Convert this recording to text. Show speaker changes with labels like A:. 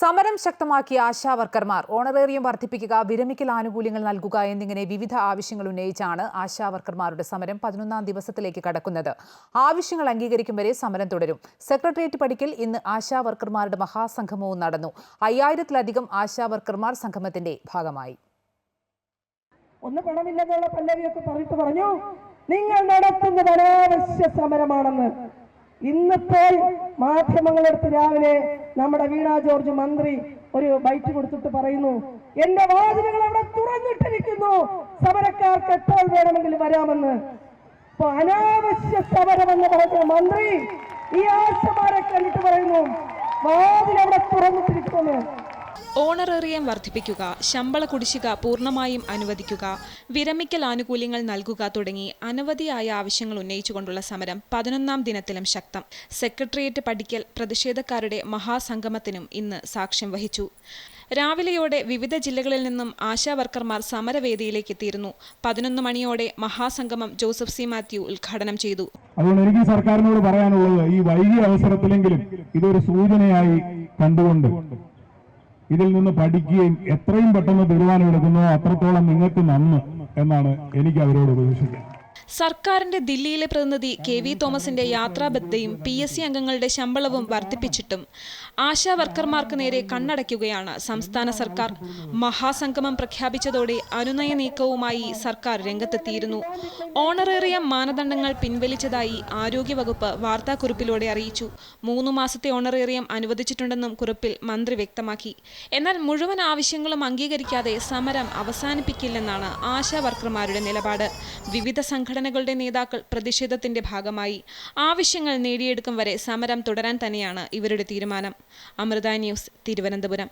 A: സമരം ശക്തമാക്കിയ ആശാ വർക്കർമാർ ഓണറേറിയം വർദ്ധിപ്പിക്കുക വിരമിക്കൽ ആനുകൂല്യങ്ങൾ നൽകുക എന്നിങ്ങനെ വിവിധ ആവശ്യങ്ങൾ ഉന്നയിച്ചാണ് ആശാ വർക്കർമാരുടെ സമരം പതിനൊന്നാം ദിവസത്തിലേക്ക് കടക്കുന്നത്. ആവശ്യങ്ങൾ അംഗീകരിക്കും വരെ സമരം തുടരും. സെക്രട്ടേറിയറ്റ് പടിക്കൽ ഇന്ന് ആശാ വർക്കർമാരുടെ മഹാസംഗമവും നടന്നു. അയ്യായിരത്തിലധികം ആശാ വർക്കർമാർ സംഗമത്തിന്റെ ഭാഗമായി.
B: പറഞ്ഞു നിങ്ങൾ നടത്തുന്നത് അനാവശ്യ സമരമാണെന്ന്. ഇന്നിപ്പോൾ മാധ്യമങ്ങളെടുത്ത് രാവിലെ നമ്മുടെ വീണാ ജോർജ് മന്ത്രി ഒരു ബൈറ്റ് കൊടുത്തിട്ട് പറയുന്നു എന്റെ വാതിലുകൾ അവിടെ തുറന്നിട്ടിരിക്കുന്നു. സമരക്കാർക്ക് എപ്പോൾ വേണമെങ്കിലും വരാമെന്ന്. അപ്പൊ അനാവശ്യ സമരമെന്ന് പറഞ്ഞ മന്ത്രി ഈ ആശമാരെ കണ്ടിട്ട് പറയുന്നു വാതിൽ അവിടെ തുറന്നിട്ടിരിക്കുന്നു.
C: ഓണറേറിയം വർദ്ധിപ്പിക്കുക ശമ്പള കുടിശ്ശിക പൂർണമായും അനുവദിക്കുക വിരമിക്കൽ ആനുകൂല്യങ്ങൾ നൽകുക തുടങ്ങി അനവധിയായ ആവശ്യങ്ങൾ ഉന്നയിച്ചുകൊണ്ടുള്ള സമരം പതിനൊന്നാം ദിനത്തിലും ശക്തം. സെക്രട്ടേറിയറ്റ് പഠിക്കൽ പ്രതിഷേധക്കാരുടെ മഹാസംഗമത്തിനും ഇന്ന് സാക്ഷ്യം വഹിച്ചു. രാവിലെയോടെ വിവിധ ജില്ലകളിൽ നിന്നും ആശാവർക്കർമാർ സമരവേദിയിലേക്ക് എത്തിയിരുന്നു. പതിനൊന്ന് മണിയോടെ മഹാസംഗമം ജോസഫ് സി മാത്യു ഉദ്ഘാടനം ചെയ്തു.
D: അതുകൊണ്ട് എനിക്ക് സർക്കാരിനോട് പറയാനുള്ളത് ഈ വൈകിയ അവസരത്തിലെങ്കിലും ഇതൊരു സൂചനയായി കണ്ടുകൊണ്ട് ഇതിൽ നിന്ന് പഠിക്കുകയും എത്രയും പെട്ടെന്ന് തീരുമാനമെടുക്കുന്നതോ അത്രത്തോളം നിങ്ങൾക്ക് നന്ന് എന്നാണ് എനിക്ക് അവരോട് ഉപദേശിക്കുന്നത്
C: സർക്കാരിന്റെ ദില്ലിയിലെ പ്രതിനിധി കെ വി തോമസിന്റെ യാത്രാബദ്ധയും പി എസ് സി അംഗങ്ങളുടെ ശമ്പളവും വർദ്ധിപ്പിച്ചിട്ടും ആശാ വർക്കർമാർക്ക് നേരെ കണ്ണടയ്ക്കുകയാണ് സംസ്ഥാന സർക്കാർ. മഹാസംഗമം പ്രഖ്യാപിച്ചതോടെ അനുനയ നീക്കവുമായി സർക്കാർ രംഗത്തെത്തിയിരുന്നു. ഓണറേറിയം മാനദണ്ഡങ്ങൾ പിൻവലിച്ചതായി ആരോഗ്യവകുപ്പ് വാർത്താക്കുറിപ്പിലൂടെ അറിയിച്ചു. മൂന്ന് മാസത്തെ ഓണറേറിയം അനുവദിച്ചിട്ടുണ്ടെന്നും കുറിപ്പിൽ മന്ത്രി വ്യക്തമാക്കി. എന്നാൽ മുഴുവൻ ആവശ്യങ്ങളും അംഗീകരിക്കാതെ സമരം അവസാനിപ്പിക്കില്ലെന്നാണ് ആശാ വർക്കർമാരുടെ നിലപാട്. വിവിധ സംഘടനകളുടെ നേതാക്കൾ പ്രതിഷേധത്തിന്റെ ഭാഗമായി. ആവശ്യങ്ങൾ നേടിയെടുക്കും വരെ സമരം തുടരാൻ തന്നെയാണ് ഇവരുടെ തീരുമാനം. അമൃത ന്യൂസ് തിരുവനന്തപുരം.